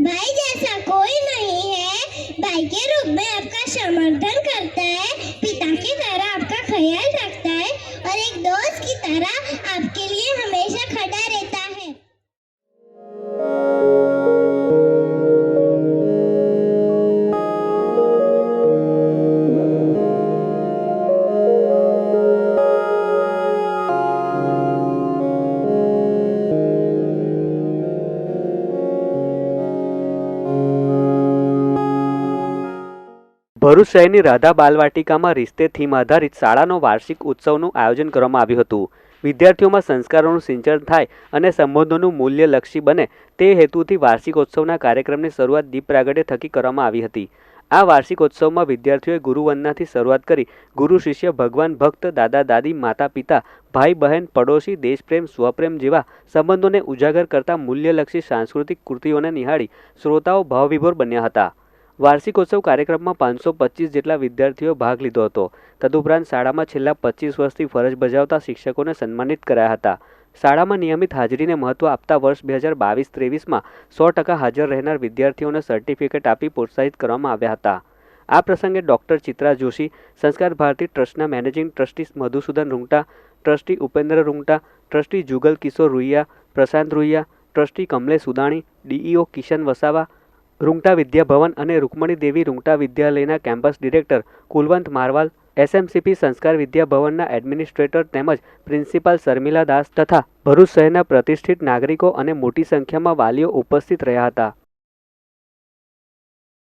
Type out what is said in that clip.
भाई, जैसा कोई नहीं है। भाई के रूप में आपका समर्थन करता है, पिता की तरह आपका ख्याल रखता है और एक दोस्त की तरह आपके ભરૂચ શહેરની રાધા બાલવાટિકામાં રિશ્તે થીમ આધારિત શાળાનો વાર્ષિક ઉત્સવનું આયોજન કરવામાં આવ્યું હતું. વિદ્યાર્થીઓમાં સંસ્કારોનું સિંચન થાય અને સંબંધોનું મૂલ્યલક્ષી બને તે હેતુથી વાર્ષિકોત્સવના કાર્યક્રમની શરૂઆત દીપ પ્રાગટ્ય થકી કરવામાં આવી હતી. આ વાર્ષિકોત્સવમાં વિદ્યાર્થીઓએ ગુરુવંદનાથી શરૂઆત કરી ગુરુ શિષ્ય ભગવાન ભક્ત, દાદા, દાદી, માતા, પિતા, ભાઈ, બહેન, પડોશી, દેશપ્રેમ, સ્વપ્રેમ જેવા સંબંધોને ઉજાગર કરતા મૂલ્યલક્ષી સાંસ્કૃતિક કૃતિઓને નિહાળી શ્રોતાઓ ભાવવિભોર બન્યા હતા. વાર્ષિકોત્સવ કાર્યક્રમમાં પાંચસો પચીસ જેટલા વિદ્યાર્થીઓ ભાગ લીધો હતો. તદુપરાંત શાળામાં છેલ્લા પચીસ વર્ષથી ફરજ બજાવતા શિક્ષકોને સન્માનિત કરાયા હતા. શાળામાં નિયમિત હાજરીને મહત્વ આપતા વર્ષ બે હજાર બાવીસ ત્રેવીસમાં સો ટકા હાજર રહેનાર વિદ્યાર્થીઓને સર્ટિફિકેટ આપી પ્રોત્સાહિત કરવામાં આવ્યા હતા. આ પ્રસંગે ડોક્ટર ચિત્રા જોશી, સંસ્કાર ભારતી ટ્રસ્ટના managing trustee Madhusudan Rungta, trustee Upendra Rungta, trustee Jugal Kishor Ruia, Prashant Ruia, trustee Kamlesh Udani DEO Kishan Vasava Rungta Vidyabhavan અને રૂકમણી દેવી રૂંગટા વિદ્યાલયના campus director Kulwant Marwal, SMCP Sanskar વિદ્યાભવનના administrator તેમજ પ્રિન્સિપાલ શર્મિલા દાસ તથા ભરૂચ શહેરના પ્રતિષ્ઠિત નાગરિકો અને મોટી સંખ્યામાં વાલીઓ ઉપસ્થિત રહ્યા હતા.